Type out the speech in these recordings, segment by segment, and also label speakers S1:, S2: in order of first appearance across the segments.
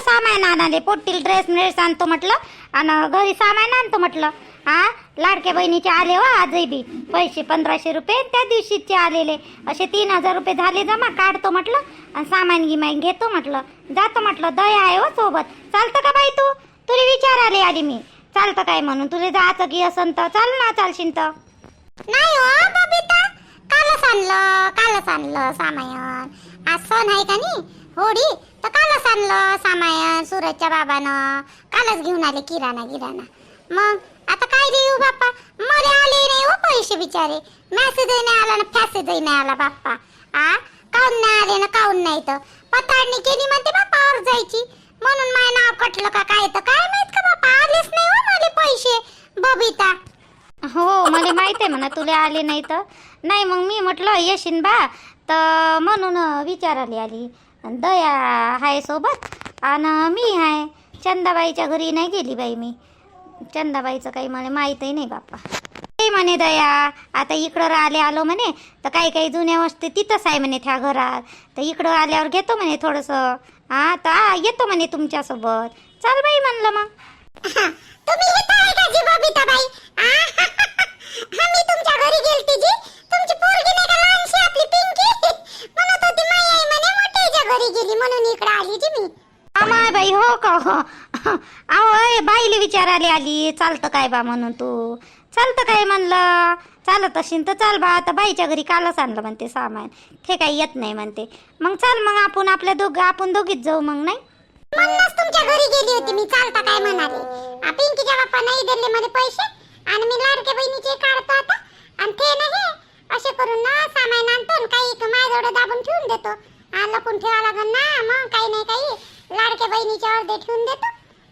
S1: सामान आणाले पोट्टील dress dress आणतो म्हटलं. आणि घरी सामान आणतो म्हटलं. हा लाडक्या बहिणीचे आले वा आजही बी. पैसे पंधराशे रुपये त्या दिवशीचे आलेले. असे तीन हजार रुपये झाले जमा काढतो म्हटलं. आणि सामान गिमाईन घेतो म्हटलं. जातो म्हटलं दया आहे हो सोबत. चालतं का बाई तू? तुला विचाराले आली मी. चालतं काय म्हणून? तुला जायचं की असं तर? चाल ना चालशील तर. नाही हो बबिता. कालच आणलं कालच आणलं सामान. आज सण आहे का नाही? होडी? तर कालच आणलं सामायन सूरजच्या बाबानं. कालच घेऊन आले किराणा गिराणा. मग आता काय देऊ बाप्पा? मला आले नाही हो पैसे बिचारे. मॅसेज नाही आला ना फॅसेजही नाही आला बाप्पा. आ? काऊन नाही आले ना काऊन नाही तर? पताडणी केली म्हणते बाप्पावर जायची म्हणून माय नाव कटलं का काय तर? काय माहीत का बाप्पा? आलेच नाही हो मला पैसे. बबिता. हो मला माहीत आहे म्हणा तुला आले नाही तर. नाही मग मी म्हटलं येशीन बा. तर म्हणून विचारायला आली. दया आहे सोबत आणि मी आहे चंदाबाईच्या घरी नाही गेली बाई मी. चंदाबाईचं काही मला माहीतही नाही बाप्पा. ते म्हणे दया आता इकडं राहिले आलो म्हणे तर काही काही जुन्या वस्तू तिथंच आहे म्हणे त्या घरात. तर इकडं आल्यावर घेतो म्हणे थोडंसं. हा तर आ, येतो म्हणे तुमच्यासोबत. चाल बाई म्हणलं मग. तुम्ही तुमच्या घरी गेलती जी. तुमची पोरगी नाही का लहानशी आपली पिंकी होती माई आई म्हणे मोठ्याच्या घरी गेली म्हणून इकडे आली जी मी. अमाय बाई हो का? हो अहो बाईले विचारायला आली. चालतं काय बा म्हणून तू? चालतं काय म्हणलं? चालत असेल तर चाल बा. आता बाईच्या घरी कालच आणलं म्हणते सामान. ते काही येत नाही म्हणते. मग चाल मग आपण आपल्या दोघं आपण दोघीच जाऊ मग नाही? म्हणूनच तुमच्या घरी गेली होती मी. चालता काय म्हणाले? पिंकीच्या बाप्पा नाही दिले मध्ये पैसे. आणि मी लाडक्या बहिणीचे काढतो आता. आणि ते नाही असे करून ना सामान आणतो आणि काही माझ्याजवळ दाबून ठेवून देतो. लपून ठेवा लागन ना? मग काही नाही काही. लाडक्या बहिणीच्या अर्धे ठेवून देतो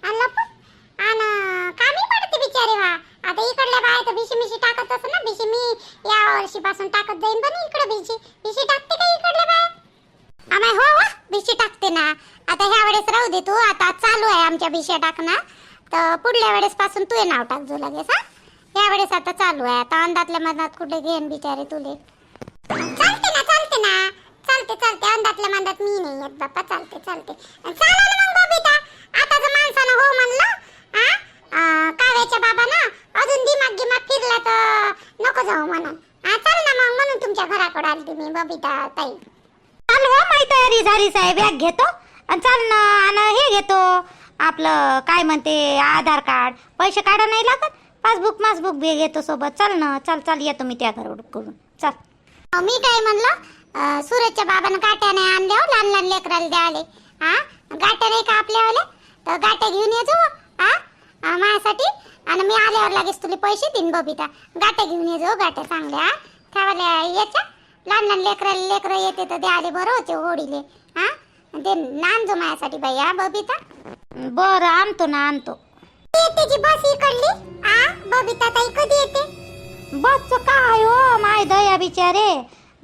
S1: आणि लपून. आणि कामी पडते बिचारे वा आता इकडल्या बाया तर भिशी मिशी टाकत असं ना भिशी मी या वर्षीपासून टाकत जाईन पण इकडे भिशी. भिशी टाकते का इकडल्या बाया? आम्ही हो हो भिशी टाकते ना. आता ह्या वेळेस राहू दे तू. आता चालू आहे आमच्या भिशी टाकणं. तर पुढल्या वेळेस पासून तू नाव टाक जो लगेच हा. या वेळेस आता चालू आहे. आता अंदातल्या मनात कुठे घेन बिचारे तुले चालते ना चालते ना चालते चालते मनात मी नाही येत बाप्पा चालते चालते चालेल मग बबिता. आता जर माणसानं हो म्हणलं हा काव्याच्या बाबानं अजून दिमाग गिमाग फिरला तर नको जाऊ म्हणून. हा चल ना मग म्हणून तुमच्या घराकडे आलती मी बबिता ताई. चाल हो माही तयारी झाली साहेब बॅग घेतो. आणि चाल ना आणि हे घेतो. आपलं काय म्हणते आधार कार्ड. पैसे काढा नाही लागत. पासबुक मासबुक बी घेतो सोबत. चल ना चल चल येतो मी त्या घराकडून. चल. मी काय म्हणलं सूरजच्या बाबानं गाठ्याने नाही आणल्या हो, लहान लहान लेकराला द्याले हा गाट्या नाही का आपल्यावाले तर गाट्या घेऊन येतो हा माझ्यासाठी. आणि मी आल्यावर लगेच तुला पैसे देईन बबिता. गाट्या घेऊन ये जाऊ गाट्या चांगल्या हा याच्या लहान लहान लेकराला लेकरं येते तर द्याले बरं होते होडीले. हा ते नांदो माझ्यासाठी बाई हा बबिता? बरं आणतो ना आणतो. येते बस इकडली आ? बबिता ताई कधी येते? बसचं काय हो माय दया बिचारे?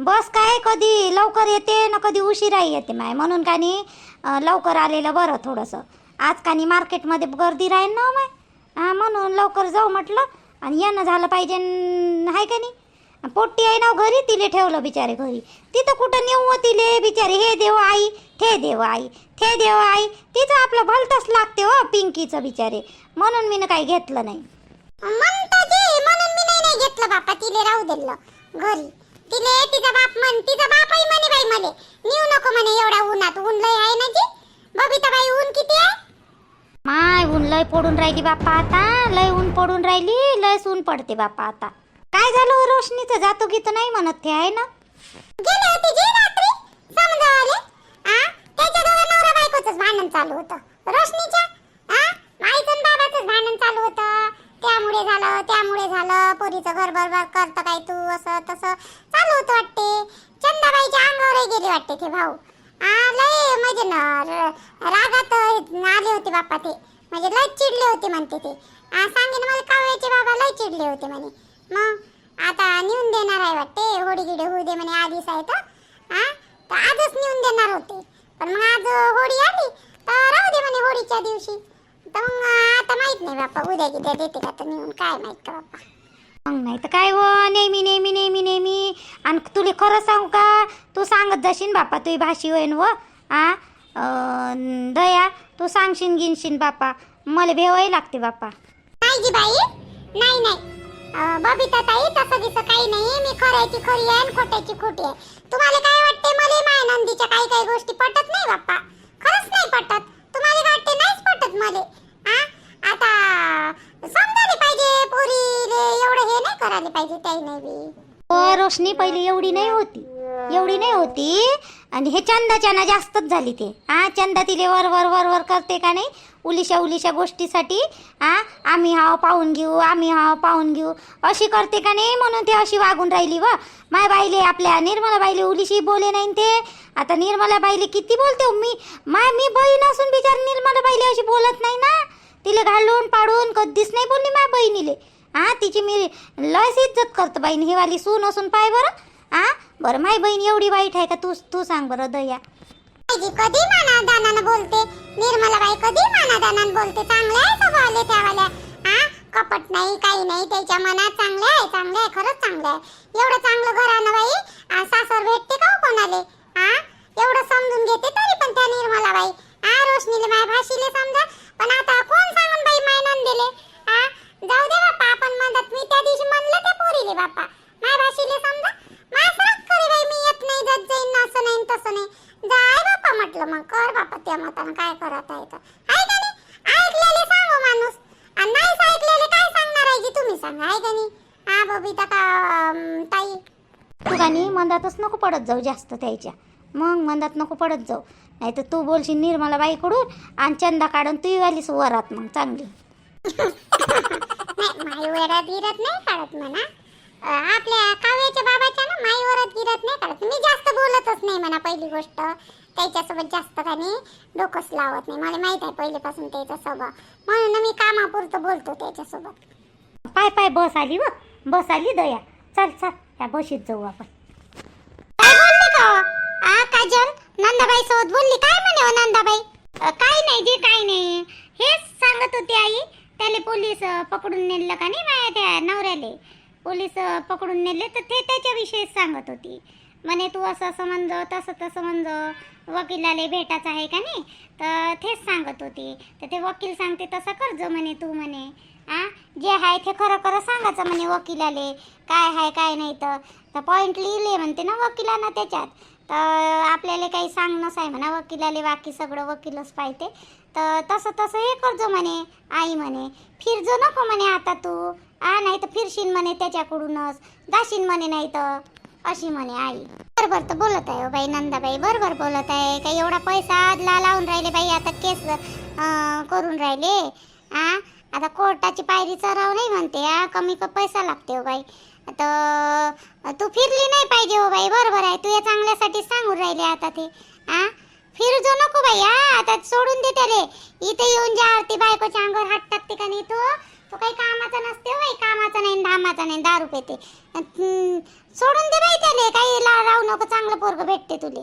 S1: बस काय कधी लवकर येते ना कधी उशिराही येते माय. म्हणून का नाही लवकर आलेलं बरं थोडंसं. आज का नाही मार्केटमध्ये गर्दी राहील ना हो माय. म्हणून लवकर जाऊ म्हटलं आणि येणं झालं पाहिजे आहे हाय का नाही पोट्टी आहे ना हो घरी तिले ठेवलं बिचारे घरी. तिथं कुठं नेऊ हो तिले? बिचारे हे देव आई थे देव आई थे देव आई. तिचं आपलं भलतंच लागते हो पिंकीचं बिचारे. म्हणून मी काही घेतलं नाही. म्हणून मी नाही घेतलं बापा तिले राहू दिलं. घरी. तिले तिचा बाप म्हण तिचा बापही म्हणे बाई मले नेऊ नको म्हणे एवढ्या उन्हात. ऊन लय आहे ना जी? बबिता बाई ऊन किती आहे? माय ऊन लय पडून राहिली बाप्पा आता. लय ऊन पडून राहिली लय ऊन पडते बाप्पा आता. काय झालं हो रोशनीचं? जातो गीत नाही म्हणत ते आहे ना? गेले होते जी रात्री? समजावले? आ? त्याच्या दोघं नवरा बायकोचंच भांडण चालू होतं. रोशनीच्या? आ? आईचं आणि बाबाचंच भांडण चालू होतं. त्यामुळे झालं त्यामुळे झालं. पोरीचं घर बरबाद करतं काय तू? असं तसं. चालू होतं वाटते. चंदाबाईच्या अंगावरही गेली वाटते ते भाऊ. लय म्हणजे ना रागात आले होते बाप्पा ते. म्हणजे लय चिडले होते म्हणते ते. सांगेन मला कावळ्याचे बाबा लय चिडले होते म्हणे. मग आता नेऊन देणार आहे वाटते. होडी गिडे होऊ दे म्हणे आधीच आहे तर. तर आजच नेऊन देणार होते. पण मग आज होडी आली. तर राहू दे म्हणे होडीच्या दिवशी. तर मग आता माहीत नाही बाप्पा उद्या गिद्या देते का तर नेऊन काय माहीत का बाप्पा. मग नाही तर काय हो नेहमी नेहमी नेहमी नेहमी. आणि तुला खरं सांगू का? तू सांगत जाशील बाप्पा तुझी भाषी होईन व. आ?
S2: अं, दया तू सांगशील गिनशील बापा मला भेवाही लागते बापा
S1: नाही जी बाई नाही नाही. अं, बबिता ताई तसं दिसं काही नाही मी खऱ्याची खरी आहे आणि खोट्याची खोटी आहे. तुम्हाला काय वाटते? मला माय नंदीच्या काही काही गोष्टी पटत नाही बाप्पा. खरंच नाही पटत. तुम्हाला वाटते? नाहीच पटत मला. आता समजायला पाहिजे पोरीले एवढं हे नाही करायला पाहिजे काही नाही बी.
S2: रोशनी पहिली एवढी नाही होती. एवढी नाही होती. आणि हे चंदाच्या ना जास्तच झाली ते. हा चंदा तिले वर वर वर वर करते का नाही? उलिशा उलिशा गोष्टीसाठी. हा आम्ही हाव पाहून घेऊ आम्ही हाव पाहून घेऊ. अशी करते का नाही म्हणून ते अशी वागून राहिली व. माय बाईले आपल्या निर्मला बाईले उलिशी बोले नाही ते. आता निर्मला बाईले किती बोलते हो मी? माय मी बहीण असून बिचार निर्मला बाईले अशी बोलत नाही ना. तिले घालून पाडून कधीच नाही बोलली माय बहिणीले. हा तिची मी लयच इज्जत करतो बहीण ही वाली सून असून पाय बरं. हा बरं माय बहीण एवढी वाईट आहे का? तू तू सांग बरं दया.
S1: जी कधी मानादानानं बोलते? निर्मलाबाई कधी मानादानानं बोलते? चांगले आहे स्वभावले त्यावाल्या. आ कपट नाही काही नाही त्याच्या मनात चांगले आहे चांगले आहे खरंच चांगले आहे. एवढं चांगलं घरानं बाई आ, सासर भेटते का हो कोणाले? हा एवढं समजून घेते तरी पण त्या निर्मलाबाई आ रोशनीले माय भाषीले समजा. पण आता कोण सांगून बाई माय नंदेले? हा जाऊ दे बाप्पा आपण मदत मी त्या दिवशी म्हणलं त्या पोरीले बाप्पा. माय भाषीले समजा. माय सरक करे बाई मी येत नाही जात जाईन ना असं नाही तसं नाही. जाय बाप्पा म्हटलं मग कर बाप्पा त्या मतानं काय करत आहे तर. आहे का नाही ऐकलेले सांगू माणूस. आणि नाहीच ऐकलेले काय सांगणार आहे की तुम्ही सांगा आहे का नाही हा बबिता का ताई.
S2: तू नाही मंदातच नको पडत जाऊ जास्त त्याच्या. मग मंदात नको पडत जाऊ. नाही तर तू बोलशील निर्मला बाईकडून आणि चंदा काढून तू वालीस वरात मग चांगली.
S1: नाही माई वरात गिरत नाही काढत म्हणा. आपल्या काव्याच्या बाबाच्या ना माई वरात गिरत नाही काढत. मी जास्त बोलतच नाही म्हणा पहिली गोष्ट. त्याच्यासोबत जास्त काही डोकंच लावत नाही. मला माहीत आहे पहिल्यापासून त्याचा स्वभाव. म्हणून मी कामापुरतं बोलतो त्याच्यासोबत.
S2: पाय पाय बस आली व. बस आली दया. चल चल या बशीत जाऊ आपण.
S1: काय बोलली का आ काजल? नंदाबाई सोबत बोलली? काय म्हणे हो नंदाबाई?
S2: काय नाही जी काय नाही. हेच सांगत होती आई. त्याले पोलीस पकडून नेलं का नाही माया त्या नवऱ्याले? पोलीस पकडून नेले तर ते त्याच्याविषयीच सांगत होती. म्हणे तू असं असं म्हणजो तसं तसं म्हणजो वकिलाले भेटायचं आहे का नाही? तर तेच सांगत होती. तर ते वकील सांगते तसं करजो म्हणे तू म्हणे. आ? जे आहे ते खरं खरं सांगायचं म्हणे वकिलाले. काय आहे काय नाही तर. तर पॉईंट लिहिले म्हणते ना वकिलांना त्याच्यात. तर आपल्याला काही सांगणंच आहे म्हणा वकिलाले बाकी सगळं वकीलच पाहिजे. तर तसं तसं हे करजो म्हणे आई म्हणे. फिरजो नको म्हणे आता तू. आ नाही तर फिरशीन म्हणे त्याच्याकडूनच. दाशीन म्हणे नाही तर अशी म्हणे आई. बरोबर तर बोलत आहे हो बाई नंदाबाई. बरोबर बोलत आहे. काही एवढा पैसा आदला लावून राहिले बाई आता केस अं, करून राहिले. आ आता कोर्टाची पायरी चढाव नाही म्हणते आ कमी क पैसा लागते हो बाई. तर तू फिरली नाही पाहिजे हो बाई. बरोबर आहे. तू या चांगल्यासाठी सांगून राहिले आता ते. आ फिरजो नको भैया आता सोडून दे त्याले. इथे येऊन ज्या आरती बायकोच्या अंगावर हात टाकते का नाही तू? तो काही कामाचा नसते हो बाई कामाचा नाही धामाचा नाही दारू पेते. सोडून दे बाई त्याले काही ला- राहू नको चांगलं पोरग भेटते तुले.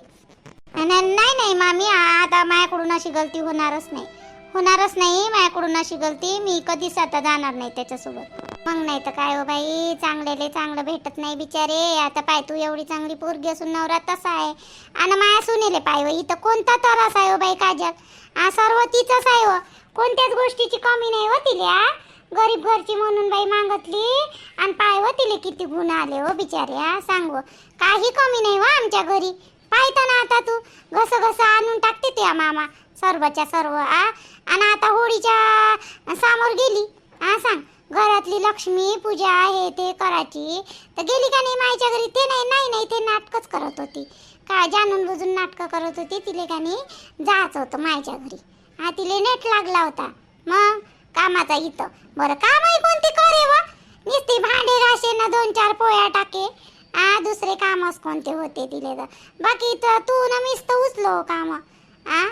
S2: नाही नाही मामी आता माझ्याकडून अशी गलती होणारच नाही. होणारच नाही माझ्याकडून अशी गलती मी कधीच आता जाणार नाही त्याच्यासोबत. मग नाही तर काय हो बाई चांगलेले चांगलं भेटत नाही बिचारे. आता पाय तू एवढी चांगली पोरगी असून नवरा तसा आहे. आणि माया सुनेले पाय हो इथं कोणता तरास आहे हो बाई काजल? हा सर्व तिचंच आहे हो. कोणत्याच गोष्टीची कमी नाही हो तिले गरीब घरची म्हणून बाई मागतली आणि पाय हो तिले किती गुण आले हो बिचारे हा? सांग. काही कमी नाही हो आमच्या घरी. पाहता ना आता तू घस घस आणून टाकते त्या मामा सर्वच्या सर्व आ आणि आता होळीच्या समोर गेली हा? सांग. घरातली लक्ष्मी पूजा आहे ते करायची. तर गेली का नाही माझ्या घरी? ते नाही नाही नाही ते नाटकच करत होती. का जाणून बुजून नाटकं करत होती? तिले का नाही जायचं होतं माझ्या घरी. हा तिले नेट लागला होता. मग कामाचा इथं. बरं कामही कोणती करे व? नुसती भांडे घासे ना दोन चार पोया टाके. आ दुसरे कामच कोणते होते तिले तर? बाकी तर तू ना मीच तर उचलो काम. आ?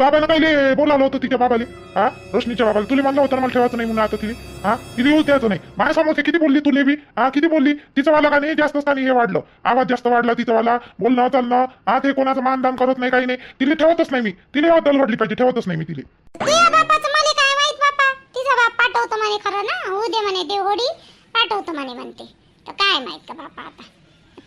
S3: बाबाला पहिले बोलावलं होतं तिच्या बाबाले. हा? रोशनीच्या बाबाला. तुला म्हणलं होतं ना मला ठेवायचं नाही म्हणून आता तिने हा? तिला येऊ द्यायचं नाही. माझ्यासमोर किती बोलली तुले बी हा किती बोलली? तिचं वाला का नाही? जास्त स्थानी हे वाढलं. आवाज जास्त वाढला तिचं वाला बोलणं चालणं. हा ते कोणाचं मानदान करत नाही काही नाही. तिला ठेवतच नाही मी. तिला दल वाढली पाहिजे ठेवतच नाही मी तिला.
S1: काय माहीत बाप. पाठवतो म्हणे खरं ना. उद्या म्हणे ते पाठवतो म्हणे म्हणते. तर काय माहीत का बापा आता.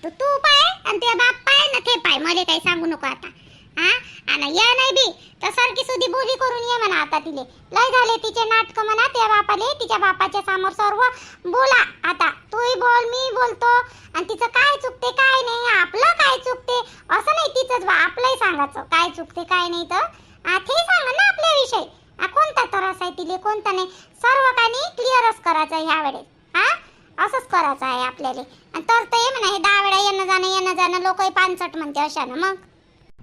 S1: तू पाय आणि ते बाप पाय ना ते पाय. मला काही सांगू नको आता. हा? आणि ये नाही बी. तर सारखी सुधी बोली करून ये म्हणा आता तिले. लय झाले तिचे नाटक म्हणा त्या बापाले तिच्या बापाच्या समोर सर्व. बोला आता. तूही बोल मी बोलतो. आणि तिचं काय चुकते काय नाही आपलं काय चुकते? असं नाही तिचंच बा आपलंही सांगायचं. काय चुकते काय नाही तर. ते सांगा ना आपल्याविषयी आ, कोणता त्रास आहे तिले कोणता नाही. सर्व काही क्लिअरच करायचं ह्या वेळेस हा? असंच करायचं आहे आपल्याला. आणि तर ते म्हणा हे दहा वेळा येणं जाणं येणं जाणं लोकही पानसट म्हणते अशानं मग.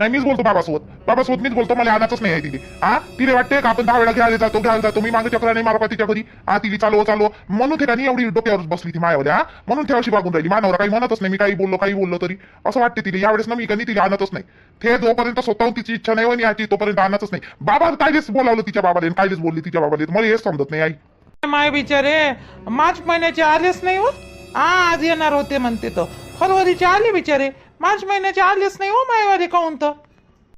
S3: नाही मीच बोलतो बाबासोबत. बाबासोबत मीच बोलतो मला आणायचंच नाही आहे तिथे. हा तिला वाटते का आपण दहा वेळा घ्यायला जातो घ्यायला जातो? मी मागे चक्रा नाही मारा तिच्या घरी. हा तिला चालो चालो. म्हणून ते एवढी डोक्यावर बसली ती मायावर हा म्हणून ठेवाशी बघून वागून राहिली. मानवरा काही म्हणतच नाही मी काही बोललो काही बोललो तरी. असं वाटते तिला. यावेळेस ना मी कधी तिला आणतच नाही. ते जोपर्यंत स्वतःहून तिची इच्छा नाही आणि याची तोपर्यंत आणतच नाही. बाबा कायलेच बोलावलं तिच्या बाबाला आणि कायलेच बोलली तिच्या बाबाला. मला हेच समजत नाही आई.
S4: माय बिचारे मार्च महिन्याचे आलेच नाही हो. आज येणार होते म्हणते तर फरवरीचे आले बिचारे. मार्च महिन्याचे आलेच नाही हो मायवाले काऊन तर.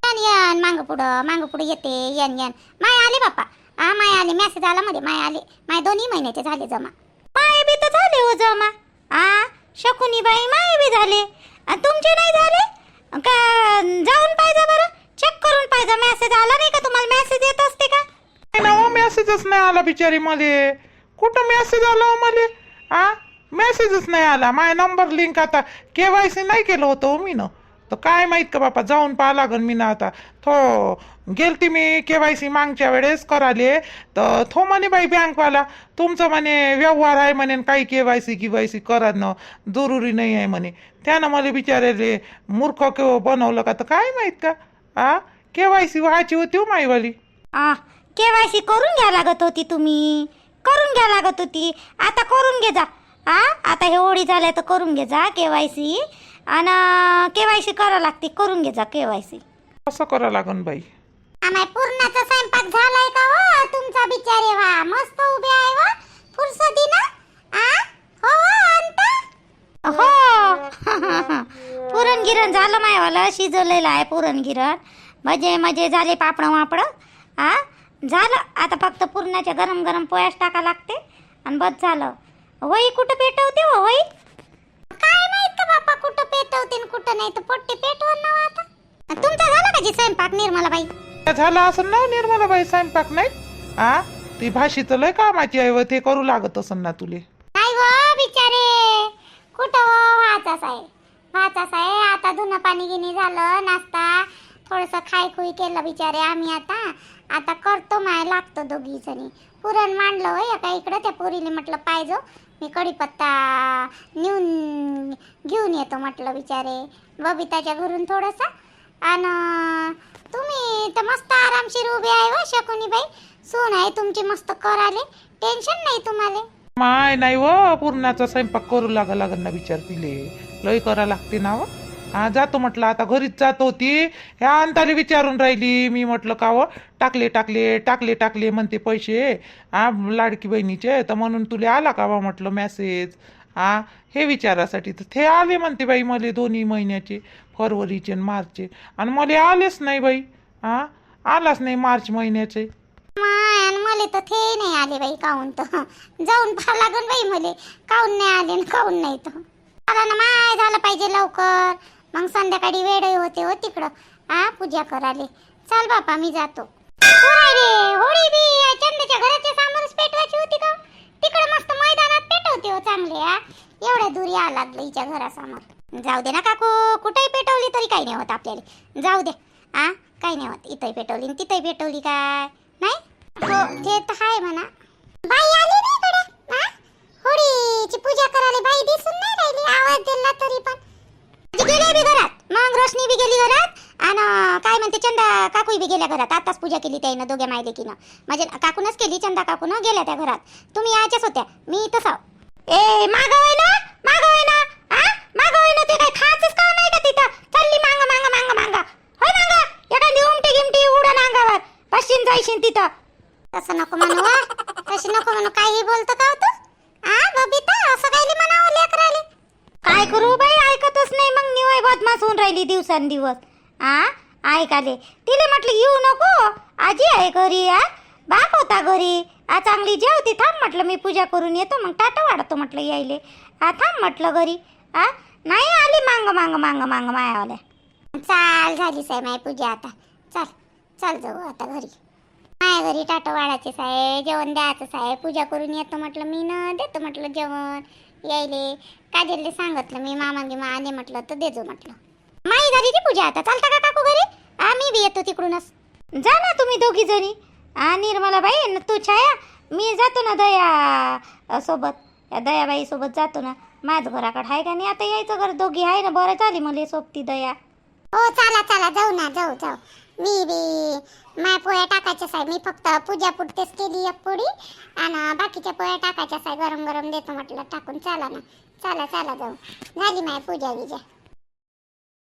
S1: यन यन मांग पुढं मांग पुढे येते यन यन. माय आले बाप्पा. हा माय आले. मेसेज आला मध्ये. माय आले. माय दोन्ही महिन्याचे झाले जमा.
S2: माय बी तर झाले हो जमा. आ शकुनी बाई माय बी झाले. आणि तुमचे नाही झाले? का जाऊन पाहिजे बरं. चेक करून पाहिजे. मेसेज आला नाही का तुम्हाला? मेसेज येत असते का?
S4: नाही ना हो मेसेजच नाही आला बिचारी मले. कुठं मेसेज आला हो मले? हा मेसेजच नाही आला. माय नंबर लिंक आता केवायसी नाही केलं होतं हो मी तर काय माहीत का बापा जाऊन पाहा लागन मी ना आता. थो गेलती मी केवायसी मागच्या वेळेस कराले. तर थो म्हणे बाई बँकवाला तुमचं म्हणे व्यवहार आहे म्हणे न काही केवायसी केवायसी करणं जरुरी नाही आहे म्हणे. त्यानं मला बिचारे मूर्ख के बनवलं का तर काय माहीत का? हा केवायसी व्हायची होती हो माईवाली.
S2: आ केवायसी करून घ्या लागत होती तुम्ही. करून घ्या लागत होती. आता करून घे जा. आ आता हे ओळी झाल्या तर करून घे जा केवायसी आणि केवायसी करा लागते करून घे जा केवायसी
S4: कसं करा लागन बाई?
S1: आम्हाला पूर्णाचा स्वयंपाक झालाय का हो? तुमचा बिचारे वा मस्त उभे आहे वा. फुरसती ना? आ? हो हो, अंत?
S2: हो. पुरण गिरण झालं मायवालं शिजवलेलं आहे पुरण गिरण मजे मजे झाले पापड वापड. हा झालं. आता फक्त पुरणाच्या गरम गरम पोयास टाका लागते. आणि बस झालं. वही कुठं पेटवते हो वही?
S1: काय माहीत का बाप्पा कुठं पेटवते न कुठं नाही तर पोट्टे पेटवून ना आता. तुमचा झाला का जी स्वयंपाक निर्मला बाई
S4: झालं असं ना निर्मला बाई स्वयंपाक नाही? आ? ती तर लय कामाची आहे व ते करू लागत असन ना तुले.
S1: नाही व बिचारे. कुठं व व्हाचाच आहे. व्हाचाच आहे आता धुणं पाणी गिनी झालं नाश्ता थोडंसं खाय खुई केलं बिचारे आम्ही आता. आता करतो माय लागतो दोघी जणी पुरण मांडलं होय एका इकडं त्या पोरीने म्हटलं पाहिजे मी कढीपत्ता नेऊन घेऊन येतो म्हटलं बिचारे. बबिताच्या घरून थोडंसं. आणि तुम्ही तर मस्त आरामशीर उभे आहे हो व शकुनी बाई सून आहे तुमची मस्त कराले. टेन्शन नाही तुम्हाला.
S4: माय नाही व पूर्णाचा स्वयंपाक करू लागा लागन ना विचार तिले. लय करा लागते ना व हा जातो म्हटलं आता घरीच जात होती. ह्या अंताले विचारून राहिली मी म्हटलं का व टाकले टाकले टाकले टाकले म्हणते पैसे. हा लाडकी बहिणीचे तर म्हणून तुले आला का बा? म्हटलं मेसेज. हा हे विचारासाठी तर ते आले म्हणते बाई मला दोन्ही महिन्याचे फरवरीचे आणि मार्चचे. आणि मला आलेच नाही बाई. हा आलाच नाही मार्च महिन्याचे.
S1: मले तर थे नाही आले बाई काऊन तर. जाऊन पाहा लागन बाई मले. काऊन नाही आले न नाही तर. ना माय झालं पाहिजे लवकर. मग संध्याकाळी वेळही होते हो तिकडं. हा पूजा कराले चल बापा मी जातो. हो रे होळी बी या घराच्या समोरच पेटवायची होती का? तिकडं मस्त मैदानात पेटवते हो चांगले हा एवढ्या दूर या लागलं हिच्या घरासमोर. जाऊ दे ना काकू कुठेही पेटवली तरी काही नाही होत आपल्याला. जाऊ दे. आ काही नाही होत. इथंही पेटवली न तिथंही पेटवली काय? नाही? हो ते तर आहे म्हणा. बाई आली नाही इकडे. हा? होळीची पूजा करायला बाई दिसून नाही राहिली. आवाज दिला तरी पण. गेली बी घरात. मग रोशनी बी गेली घरात आणि काय म्हणते चंदा काकू बी गेल्या घरात. आताच पूजा केली त्यानं दोघे दोघ्या मायलेकीनं म्हणजे काकूनच केली चंदा काकून गेल्या त्या घरात. तुम्ही यायच्याच होत्या मी तसा.
S2: ए मागवय ना मागवय ना आ? मागवय ना ते काय खायचंच का नाही का तिथं? चालली मांग मांग मांग मांग. होय मांग एखादी उमटी गिमटी उडण नांगावर. पश्चिम जायशील तिथं.
S1: तसं नको म्हणू वा. तशी नको म्हणू काही बोलतो का हो तू? आ बबिता असं काही म्हणावं लेकराले?
S2: काय करू बाई? ऐकतच नाही. मग निवय बदमाश होऊन राहिली दिवसांदिवस. आ? ऐकाले. तिले म्हटलं येऊ नको. आजी आहे घरी आ? बाप होता घरी. आ चांगली जेवती. थांब म्हटलं मी पूजा करून येतो. मग टाटा वाढतो म्हटलं यायले. आ थांब म्हटलं घरी. आ? नाही आली. मांग मांग मांग मांग मायावाल्या.
S1: चाल झालीच आहे माय पूजा आता. चाल चाल जाऊ आता घरी. माया घरी टाटो वाढायचेच आहे जेवण द्यायचंच आहे पूजा करून येतो म्हटलं. मी न देतो म्हटलं जेवण. यायले. काजलले सांगितलं मी मामा गिमा आले म्हटलं तर देजो म्हटलं. माई झाली ती पूजा आता चालता का काकू घरी? आम्ही बी येतो तिकडूनच.
S2: जा ना तुम्ही दोघी जणी. आ निर्मलाबाई तू छाया मी जातो ना दया सोबत. या दयाबाई सोबत जातो ना. माझं घराकडे आहे का नाही? आता यायचं घर दोघी आहे ना बरं झाली मला सोबती दया.
S1: हो चला चला जाऊ ना जाऊ जाऊ. मी बी माय पोळ्या टाकायच्याच आहे मी फक्त पूजा पुरतेच केली एक पोळी आणि बाकीच्या पोळ्या टाकायच्याच आहे गरम गरम देतो म्हटलं टाकून चला ना. चला चला जाऊ. झाली माय पूजा बिजा